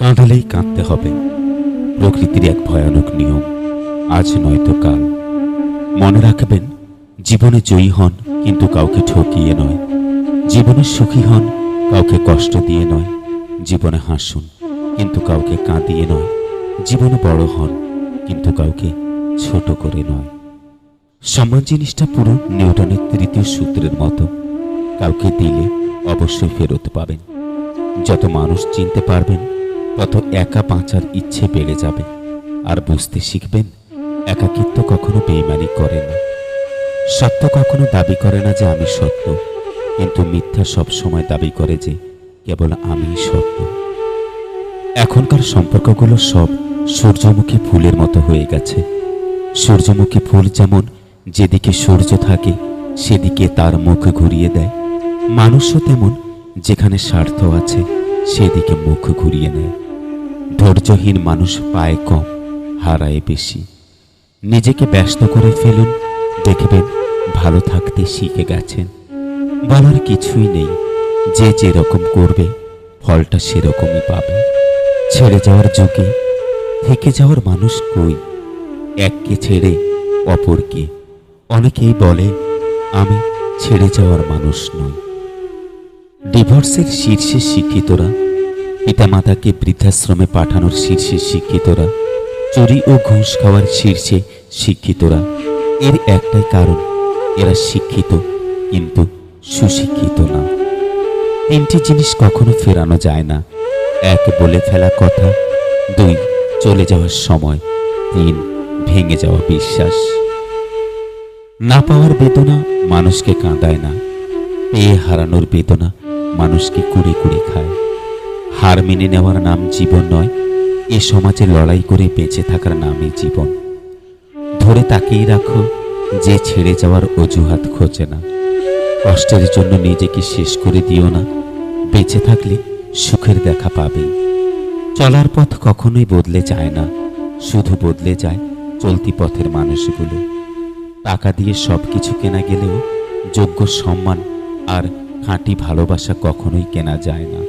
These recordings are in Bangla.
কাঁদালেই কাঁদতে হবে। প্রকৃতির এক ভয়ানক নিয়ম, আজ নয়তো কাল। মনে রাখবেন, জীবনে জয়ী হন কিন্তু কাউকে ঠকিয়ে নয়। জীবনে সুখী হন, কাউকে কষ্ট দিয়ে নয়। জীবনে হাসুন, কিন্তু কাউকে কাঁদিয়ে নয়। জীবনে বড় হন, কিন্তু কাউকে ছোট করে নয়। সম্মান জিনিসটা পুরো নিউটনের তৃতীয় সূত্রের মতো। কাউকে দিলে অবশ্যই ফেরত পাবেন। যত মানুষ চিনতে পারবেন তত একা বাঁচার ইচ্ছে বেড়ে যাবে। আর বুঝতে শিখবেন, একাকিত্ব কখনো বেইমানি করে না। সত্য কখনো দাবি করে না যে আমি সত্য, কিন্তু মিথ্যা সব সময় দাবি করে যে কেবল আমি সত্য। এখনকার সম্পর্কগুলো সব সূর্যমুখী ফুলের মতো হয়ে গেছে। সূর্যমুখী ফুল যেমন যেদিকে সূর্য থাকে, সেদিকে তার মুখ ঘুরিয়ে দেয়। মানুষও তেমন, যেখানে স্বার্থ আছে, সেদিকে মুখ ঘুরিয়ে নেয়। ধৈর্যহীন মানুষ পায় কম, হারায় বেশি। নিজেকে ব্যস্ত করে ফেলুন, দেখবেন ভালো থাকতে শিখে গেছেন। বলার কিছুই নেই, যে যেরকম করবে, ফলটা সেরকমই পাবে। ছেড়ে যাওয়ার যুগে, থেকে যাওয়ার মানুষ কই? এককে ছেড়ে অপরকে। অনেকেই বলে, আমি ছেড়ে যাওয়ার মানুষ নই। ডিভোর্সের শীর্ষে শিক্ষিতরা পিতামাতাকে বৃদ্ধাশ্রমে পাঠানোর শীর্ষে শিক্ষিতরা, চুরি ও ঘুষ খাওয়ার শীর্ষে শিক্ষিতরা। এর একটাই কারণ, এরা শিক্ষিত কিন্তু সুশিক্ষিত না। তিনটি জিনিস কখনো ফেরানো যায় না। এক, বলে ফেলা কথা। দুই, চলে যাওয়ার সময়। তিন, ভেঙে যাওয়া বিশ্বাস। না পাওয়ার বেদনা মানুষকে কাঁদায় না। পেয়ে হারানোর বেদনা মানুষকে কুড়ে কুড়ে খায়। হার মেনে নেওয়ার নাম জীবন নয়, এ সমাজে লড়াই করে বেঁচে থাকার নামই জীবন। ধরে তাকিয়ে রাখো, যে ছেড়ে যাওয়ার অজুহাত খোঁজে না। কষ্টের জন্য নিজেকে শেষ করে দিও না, বেঁচে থাকলে সুখের দেখা পাবে চলার পথ কখনোই বদলে যায় না, শুধু বদলে যায় চলতি পথের মানুষগুলো। টাকা দিয়ে সব কিছু কেনা গেলেও যোগ্য সম্মান আর খাঁটি ভালোবাসা কখনোই কেনা যায় না।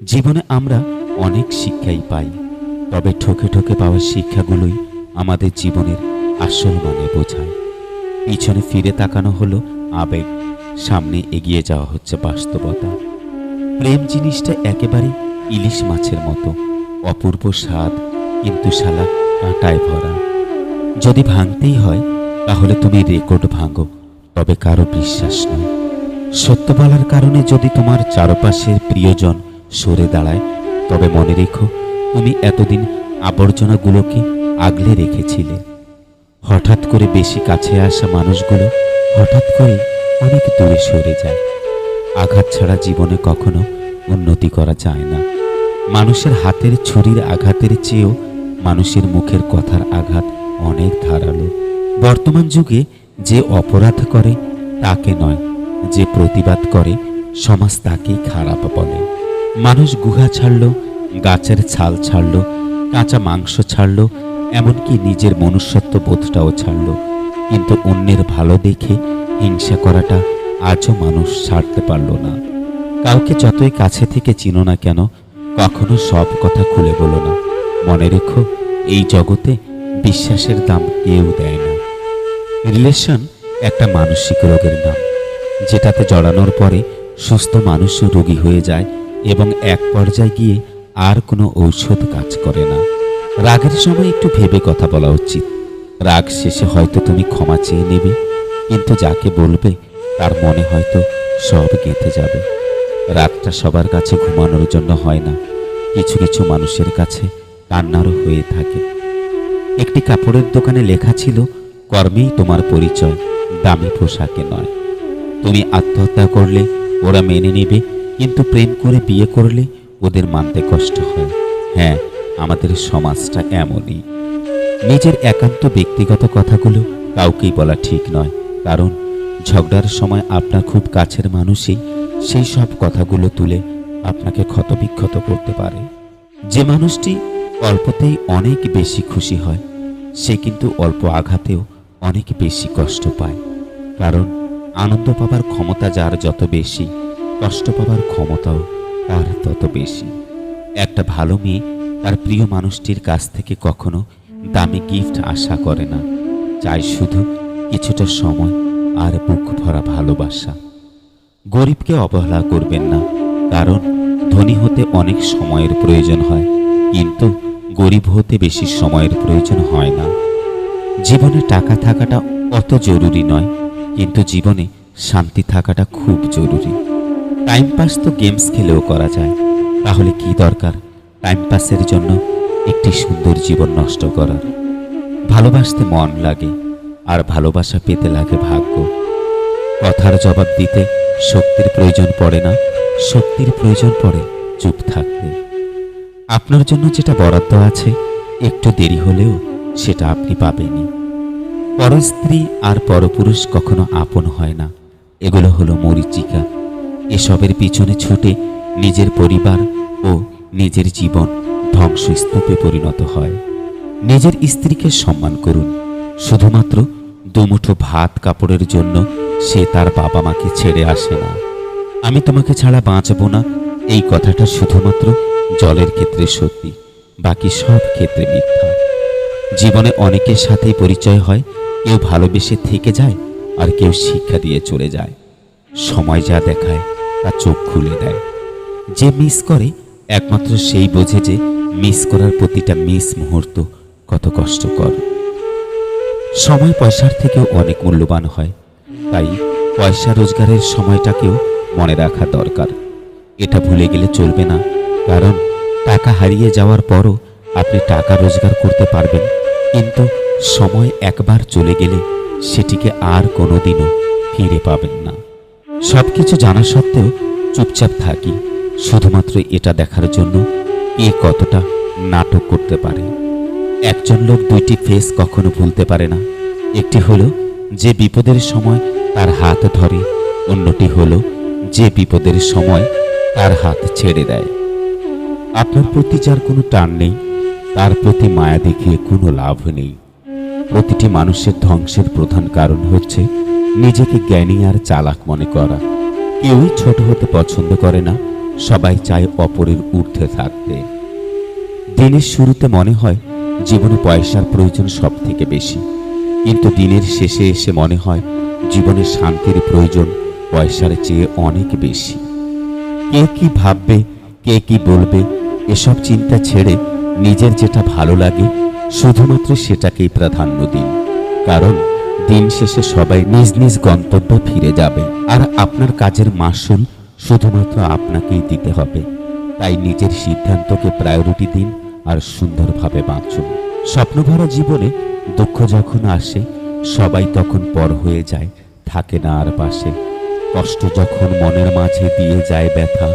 জীবনে আমরা অনেক শিক্ষাই পাই, তবে ঠকে ঠকে পাওয়া শিক্ষাগুলোই আমাদের জীবনের আসল মানে বোঝায়। পিছনে ফিরে তাকানো হলো আবেগ, সামনে এগিয়ে যাওয়া হচ্ছে বাস্তবতা। প্রেম জিনিসটা একেবারে ইলিশ মাছের মতো, অপূর্ব স্বাদ, কিন্তু শালা কাঁটায় ভরা। যদি ভাঙতেই হয়, তাহলে তুমি রেকর্ড ভাঙো, তবে কারও বিশ্বাস নয়। সত্য বলার কারণে যদি তোমার চারপাশের প্রিয়জন সরে দাঁড়ায়। তবে মনে রেখো, তুমি এতদিন আবর্জনাগুলোকে আগলে রেখেছিলে। হঠাৎ করে বেশি কাছে আসা মানুষগুলো হঠাৎ করে অনেক দূরে সরে যায়। আঘাত ছাড়া জীবনে কখনো উন্নতি করা যায় না। মানুষের হাতের ছুরির আঘাতের চেয়েও মানুষের মুখের কথার আঘাত অনেক ধারালো। বর্তমান যুগে যে অপরাধ করে, তাকে নয়, যে প্রতিবাদ করে, সমাজ তাকেই খারাপ বলে। মানুষ গুহা ছাড়ল, গাছের ছাল ছাড়ল, কাঁচা মাংস ছাড়ল, এমনকি নিজের মনুষ্যত্ব বোধটাও ছাড়ল। কিন্তু অন্যের ভালো দেখে হিংসা করাটা আজও মানুষ ছাড়তে পারল না। কাউকে যতই কাছে থেকে চিনো না কেন, কখনো সব কথা খুলে বলো না। মনে রেখো, এই জগতে বিশ্বাসের দাম কেউ দেয় না। রিলেশন একটা মানসিক রোগের নাম। যেটাতে জড়ানোর পরে সুস্থ মানুষও রোগী হয়ে যায় এবং এক পর্যায়ে গিয়ে আর কোনো ঔষধ কাজ করে না। রাগের সময় একটু ভেবে কথা বলা উচিত। রাগ শেষে হয়তো তুমি ক্ষমা চেয়ে নেবে, কিন্তু যাকে বলবে তার মনে হয়তো সব গেঁথে যাবে। রাতটা সবার কাছে ঘুমানোর জন্য হয় না। কিছু কিছু মানুষের কাছে কান্নারও হয়ে থাকে। একটি কাপড়ের দোকানে লেখা ছিল, কর্মেই তোমার পরিচয়, দামি পোশাকে নয়। তুমি আত্মহত্যা করলে, ওরা মেনে নেবে কিন্তু প্রেম করে বিয়ে করলে ওদের মানতে কষ্ট হয়। হ্যাঁ আমাদের সমাজটা এমনই। নিজের একান্ত ব্যক্তিগত কথাগুলো কাউকেই বলা ঠিক নয়, কারণ ঝগড়ার সময় আপনার খুব কাছের মানুষই সেই সব কথাগুলো তুলে আপনাকে ক্ষতবিক্ষত করতে পারে। যে মানুষটি অল্পতেই অনেক বেশি খুশি হয়, সে কিন্তু অল্প আঘাতেও অনেক বেশি কষ্ট পায়। কারণ আনন্দ পাবার ক্ষমতা যার যত বেশি কষ্ট পাবার ক্ষমতাও তার তত বেশি। একটা ভালো মেয়ে তার প্রিয় মানুষটির কাছ থেকে কখনো দামি গিফট আশা করে না। চাই শুধু কিছুটা সময় আর বুক ভরা ভালোবাসা। গরিবকে অবহেলা করবেন না, কারণ ধনী হতে অনেক সময়ের প্রয়োজন হয়, কিন্তু গরিব হতে বেশি সময়ের প্রয়োজন হয় না। জীবনে টাকা থাকাটা অত জরুরি নয়, কিন্তু জীবনে শান্তি থাকাটা খুব জরুরি। টাইম পাস তো গেমস খেলেও করা যায়। তাহলে কি দরকার? টাইম পাসের জন্য একটি সুন্দর জীবন নষ্ট করার। ভালোবাসতে মন লাগে, আর ভালোবাসা পেতে লাগে ভাগ্য। কথার জবাব দিতে শক্তির প্রয়োজন পড়ে না, শক্তির প্রয়োজন পড়ে চুপ থাকতে। আপনার জন্য যেটা বরাদ্দ আছে, একটু দেরি হলেও সেটা আপনি পাবেনই। পরস্ত্রী আর পরপুরুষ কখনো আপন হয় না। এগুলো হলো মরিচিকা এসবের পিছনে ছুটে নিজের পরিবার ও নিজের জীবন ধ্বংসস্তূপে পরিণত হয়। নিজের স্ত্রীকে সম্মান করুন। শুধুমাত্র দুমুঠো ভাত কাপড়ের জন্য সে তার বাবা মাকে ছেড়ে আসে না। আমি তোমাকে ছাড়া বাঁচবো না। এই কথাটা শুধুমাত্র জলের ক্ষেত্রে সত্যি, বাকি সব ক্ষেত্রে মিথ্যা। জীবনে অনেকের সাথেই পরিচয় হয়, কেউ ভালোবেসে থেকে যায় আর কেউ শিক্ষা দিয়ে চলে যায়। সময় যা দেখায় তা চোখ খুলে দেয় যে মিস করে, একমাত্র সেই বোঝে যে মিস করার প্রতিটা মিস মুহূর্ত কত কষ্টকর। সময় পয়সার থেকেও অনেক মূল্যবান হয়, তাই পয়সা রোজগারের সময়টাকেও মনে রাখা দরকার। এটা ভুলে গেলে চলবে না, কারণ টাকা হারিয়ে যাওয়ার পরও আপনি টাকা রোজগার করতে পারবেন, কিন্তু সময় একবার চলে গেলে সেটিকে আর কোনোদিনও ফিরে পাবেন না। সব কিছু জানা সত্ত্বেও চুপচাপ থাকি, শুধুমাত্র এটা দেখার জন্য এ কতটা নাটক করতে পারে। একজন লোক দুইটি ফেস কখনো ভুলতে পারে না। একটি হলো যে বিপদের সময় তার হাত ধরে, অন্যটি হলো যে বিপদের সময় তার হাত ছেড়ে দেয়। আপনার প্রতি যার কোনো টান নেই, তার প্রতি মায়া দেখিয়ে কোনো লাভ নেই। প্রতিটি মানুষের ধ্বংসের প্রধান কারণ হচ্ছে নিজেকে জ্ঞানী আর চালাক মনে করা। কেউই ছোট হতে পছন্দ করে না, সবাই চায় অপরের ঊর্ধ্বে থাকতে। দিনের শুরুতে মনে হয় জীবনে পয়সার প্রয়োজন সব থেকে বেশি। কিন্তু দিনের শেষে এসে মনে হয় জীবনে শান্তির প্রয়োজন পয়সার চেয়ে অনেক বেশি। কে কি ভাববে, কে কি বলবে, এসব চিন্তা ছেড়ে নিজের যেটা ভালো লাগে, শুধুমাত্র সেটাকেই প্রাধান্য দিন। কারণ দিন শেষে সবাই নিজ নিজ গন্তব্যে ফিরে যাবে। আর আপনার কাজের মাসুল শুধুমাত্র আপনাকেই দিতে হবে। তাই নিজের সিদ্ধান্তকে প্রায়োরিটি দিন আর সুন্দরভাবে বাঁচুন। স্বপ্নভরা জীবনে দুঃখ যখন আসে, সবাই তখন পর হয়ে যায়, থাকে না আর পাশে। কষ্ট যখন মনের মাঝে দিয়ে যায় ব্যথা,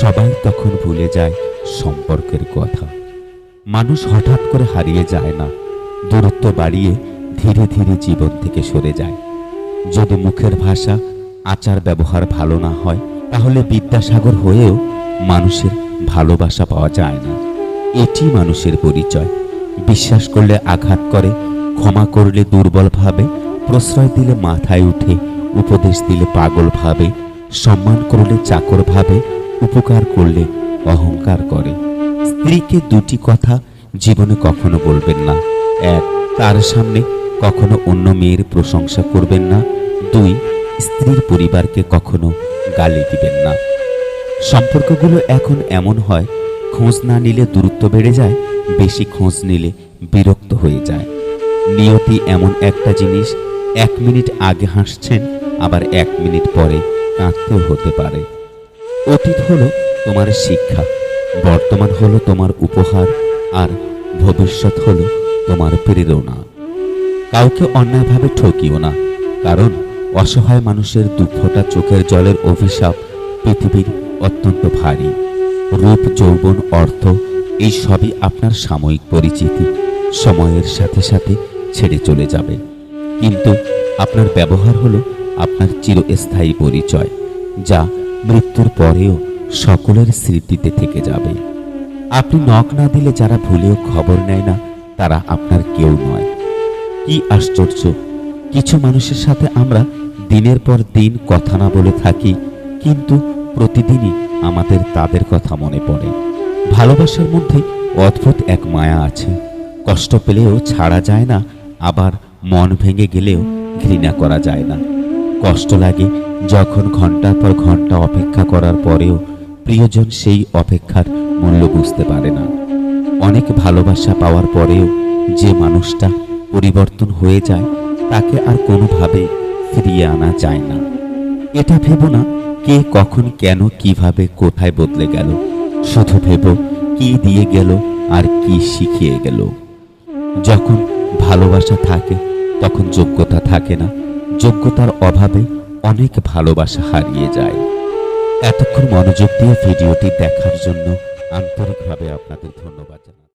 সবাই তখন ভুলে যায় সম্পর্কের কথা। মানুষ হঠাৎ করে হারিয়ে যায় না। দূরত্ব বাড়িয়ে ধীরে ধীরে জীবন থেকে সরে যায়। যদি মুখের ভাষা, আচার ব্যবহার ভালো না হয়, তাহলে বিদ্যাসাগর হয়েও মানুষের ভালোবাসা পাওয়া যায় না। এটি মানুষের পরিচয়। বিশ্বাস করলে আঘাত করে, ক্ষমা করলে দুর্বল ভাবে, প্রশ্রয় দিলে মাথায় উঠে, উপদেশ দিলে পাগল ভাবে, সম্মান করলে চাকর ভাবে, উপকার করলে অহংকার করে। স্ত্রীকে দুটি কথা জীবনে কখনো বলবেন না। এক, তার সামনে কখনো অন্য মেয়ের প্রশংসা করবেন না। দুই, স্ত্রীর পরিবারকে কখনো গালি দিবেন না। সম্পর্কগুলো এখন এমন হয়, খোঁজ না নিলে দূরত্ব বেড়ে যায়, বেশি খোঁজ নিলে বিরক্ত হয়ে যায়। নিয়তি এমন একটা জিনিস, এক মিনিট আগে হাসছেন, আবার এক মিনিট পরে কাঁদতেও হতে পারে। অতীত হলো তোমার শিক্ষা, বর্তমান হলো তোমার উপহার, আর ভবিষ্যৎ হলো তোমার প্রেরণা। কাউকে অন্যায়ভাবে ঠকিও না। কারণ অসহায় মানুষের দুঃখটা চোখের জলের অভিশাপ পৃথিবীর অত্যন্ত ভারী। রূপ, যৌবন, অর্থ, এই সবই আপনার সাময়িক পরিচিতি। সময়ের সাথে সাথে ছেড়ে চলে যাবে। কিন্তু আপনার ব্যবহার হলো আপনার চিরস্থায়ী পরিচয়, যা মৃত্যুর পরেও সকলের স্মৃতিতে থেকে যাবে। আপনি নখ না দিলে যারা ভুলেও খবর নেয় না, তারা আপনার কেউ নয়। কি আশ্চর্য। কিছু মানুষের সাথে আমরা দিনের পর দিন কথা না বলে থাকি, কিন্তু প্রতিদিনই আমাদের তাদের কথা মনে পড়ে। ভালোবাসার মধ্যে অদ্ভুত এক মায়া আছে। কষ্ট পেলেও ছাড়া যায় না, আবার মন ভেঙে গেলেও ঘৃণা করা যায় না। কষ্ট লাগে যখন ঘণ্টার পর ঘণ্টা অপেক্ষা করার পরেও প্রিয়জন সেই অপেক্ষার মূল্য বুঝতে পারে না। অনেক ভালোবাসা পাওয়ার পরেও যে মানুষটা পরিবর্তন হয়ে যায়, তাকে আর কোনোভাবে ফিরিয়ে আনা যায় না। এটা ভেবো না কে কখন কেন কীভাবে কোথায় বদলে গেল, শুধু ভেবো কি দিয়ে গেল আর কি শিখিয়ে গেল। যখন ভালোবাসা থাকে, তখন যোগ্যতা থাকে না। যোগ্যতার অভাবে অনেক ভালোবাসা হারিয়ে যায়। এতক্ষণ মনোযোগ দিয়ে ভিডিওটি দেখার জন্য আন্তরিকভাবে আপনাদের ধন্যবাদ জানাই